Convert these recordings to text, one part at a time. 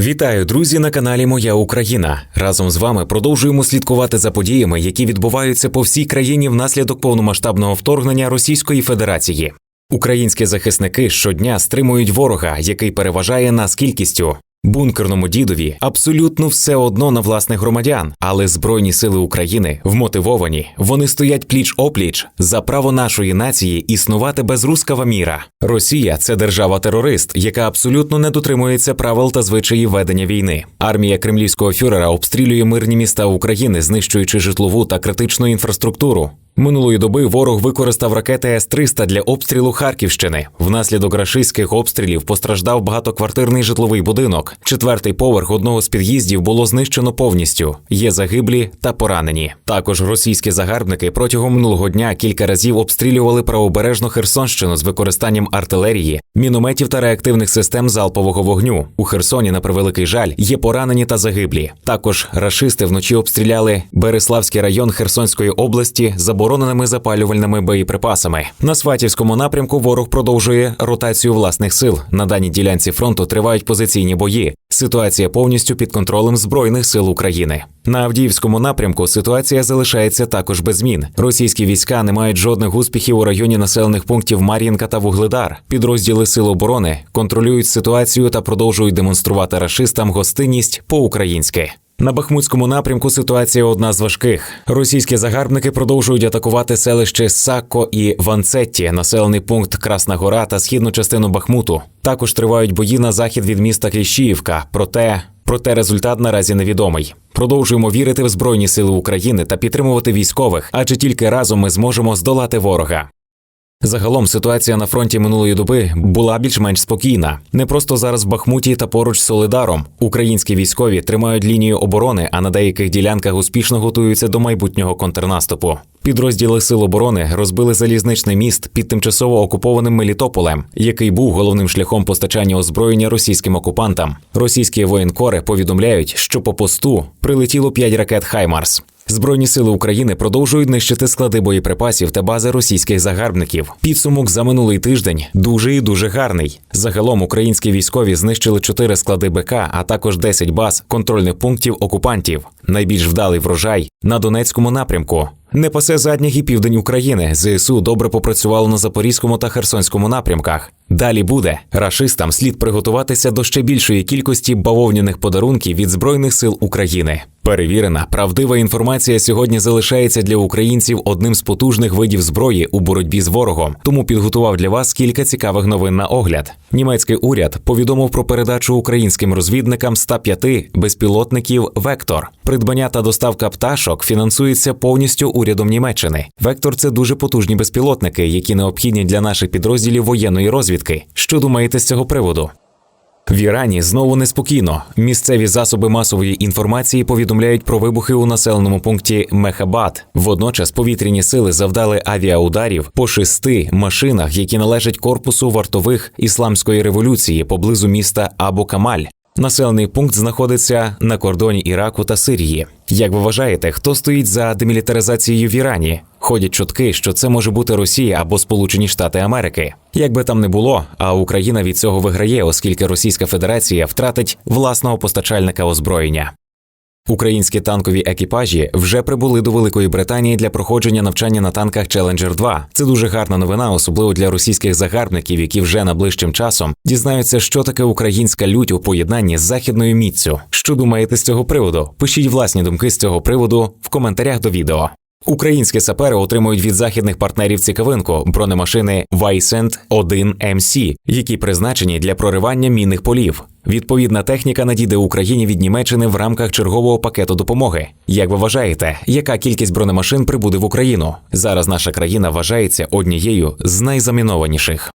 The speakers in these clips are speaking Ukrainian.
Вітаю, друзі, на каналі Моя Україна. Разом з вами продовжуємо слідкувати за подіями, які відбуваються по всій країні внаслідок повномасштабного вторгнення Російської Федерації. Українські захисники щодня стримують ворога, який переважає нас кількістю. Бункерному дідові абсолютно все одно на власних громадян, але Збройні сили України вмотивовані. Вони стоять пліч опліч за право нашої нації існувати без рускава міра. Росія це держава-терорист, яка абсолютно не дотримується правил та звичаїв ведення війни. Армія кремлівського фюрера обстрілює мирні міста України, знищуючи житлову та критичну інфраструктуру. Минулої доби ворог використав ракети С-300 для обстрілу Харківщини. Внаслідок рашистських обстрілів постраждав багатоквартирний житловий будинок. Четвертий поверх одного з під'їздів було знищено повністю. Є загиблі та поранені. Також російські загарбники протягом минулого дня кілька разів обстрілювали правобережну Херсонщину з використанням артилерії, мінометів та реактивних систем залпового вогню. У Херсоні, на превеликий жаль, є поранені та загиблі. Також рашисти вночі обстріляли Береславський район Херсонської області забороненими запалювальними боєприпасами. На Сватівському напрямку ворог продовжує ротацію власних сил. На даній ділянці фронту тривають позиційні бої. Ситуація повністю під контролем збройних сил України. На Авдіївському напрямку ситуація залишається також без змін. Російські війська не мають жодних успіхів у районі населених пунктів Мар'їнка та Вугледар. Підрозділи сил оборони контролюють ситуацію та продовжують демонструвати рашистам гостинність по-українськи. На Бахмутському напрямку ситуація одна з важких. Російські загарбники продовжують атакувати селище Сакко і Ванцетті, населений пункт Красна Гора та східну частину Бахмуту. Також тривають бої на захід від міста Кліщіївка. Проте проте результат наразі невідомий. Продовжуємо вірити в Збройні Сили України та підтримувати військових, адже тільки разом ми зможемо здолати ворога. Загалом ситуація на фронті минулої доби була більш-менш спокійна. Не просто зараз в Бахмуті та поруч з Солидаром. Українські військові тримають лінію оборони, а на деяких ділянках успішно готуються до майбутнього контрнаступу. Підрозділи сил оборони розбили залізничний міст під тимчасово окупованим Мелітополем, який був головним шляхом постачання озброєння російським окупантам. Російські воєнкори повідомляють, що по посту прилетіло 5 ракет Хаймарс. Збройні сили України продовжують нищити склади боєприпасів та бази російських загарбників. Підсумок за минулий тиждень дуже і дуже гарний. Загалом українські військові знищили 4 склади БК, а також 10 баз контрольних пунктів окупантів. Найбільш вдалий врожай на Донецькому напрямку. Не пасе задніх і південь України. ЗСУ добре попрацювало на Запорізькому та Херсонському напрямках. Далі буде рашистам слід приготуватися до ще більшої кількості бавовняних подарунків від Збройних сил України. Перевірена, правдива інформація сьогодні залишається для українців одним з потужних видів зброї у боротьбі з ворогом. Тому підготував для вас кілька цікавих новин на огляд. Німецький уряд повідомив про передачу українським розвідникам 105 безпілотників Вектор. Придбання та доставка пташок фінансується повністю урядом Німеччини. Вектор це дуже потужні безпілотники, які необхідні для наших підрозділів воєнної розвідки. Що думаєте з цього приводу? В Ірані знову неспокійно. Місцеві засоби масової інформації повідомляють про вибухи у населеному пункті Мехабад. Водночас повітряні сили завдали авіаударів по шести машинах, які належать корпусу вартових ісламської революції поблизу міста Абу Камаль. Населений пункт знаходиться на кордоні Іраку та Сирії. Як ви вважаєте, хто стоїть за демілітаризацією в Ірані? Ходять чутки, що це може бути Росія або Сполучені Штати Америки. Як би там не було, а Україна від цього виграє, оскільки Російська Федерація втратить власного постачальника озброєння. Українські танкові екіпажі вже прибули до Великої Британії для проходження навчання на танках Challenger 2. Це дуже гарна новина, особливо для російських загарбників, які вже наближчим часом дізнаються, що таке українська лють у поєднанні з західною міцю. Що думаєте з цього приводу? Пишіть власні думки з цього приводу в коментарях до відео. Українські сапери отримують від західних партнерів цікавинку бронемашини Вайсент 1 МС, які призначені для проривання мінних полів. Відповідна техніка надійде Україні від Німеччини в рамках чергового пакету допомоги. Як ви вважаєте, яка кількість бронемашин прибуде в Україну? Зараз наша країна вважається однією з найзамінованіших.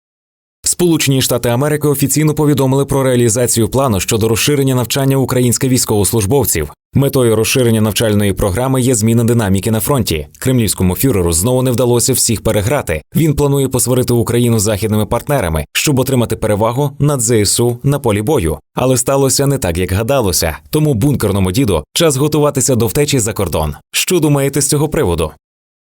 Сполучені Штати Америки офіційно повідомили про реалізацію плану щодо розширення навчання українських військовослужбовців. Метою розширення навчальної програми є зміна динаміки на фронті. Кремлівському фюреру знову не вдалося всіх переграти. Він планує посварити Україну західними партнерами, щоб отримати перевагу над ЗСУ на полі бою. Але сталося не так, як гадалося. Тому бункерному діду час готуватися до втечі за кордон. Що думаєте з цього приводу?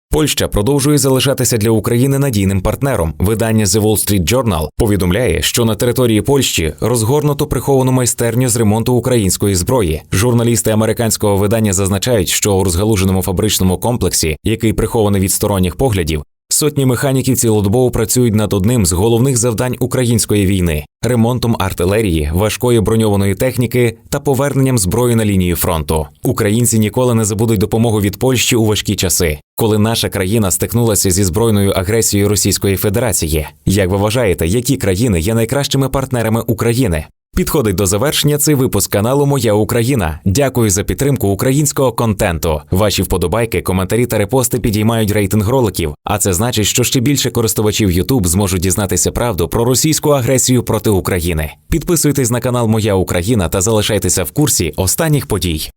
Польща продовжує залишатися для України надійним партнером. Видання The Wall Street Journal повідомляє, що на території Польщі розгорнуто приховану майстерню з ремонту української зброї. Журналісти американського видання зазначають, що у розгалуженому фабричному комплексі, який прихований від сторонніх поглядів, Сотні механіків цілодобово працюють над одним з головних завдань української війни ремонтом артилерії, важкої броньованої техніки та поверненням зброї на лінію фронту. Українці ніколи не забудуть допомогу від Польщі у важкі часи, коли наша країна стикнулася зі збройною агресією Російської Федерації. Як ви вважаєте, які країни є найкращими партнерами України? Підходить до завершення цей випуск каналу Моя Україна. Дякую за підтримку українського контенту. Ваші вподобайки, коментарі та репости підіймають рейтинг роликів. А це значить, що ще більше користувачів YouTube зможуть дізнатися правду про російську агресію проти України. Підписуйтесь на канал Моя Україна та залишайтеся в курсі останніх подій.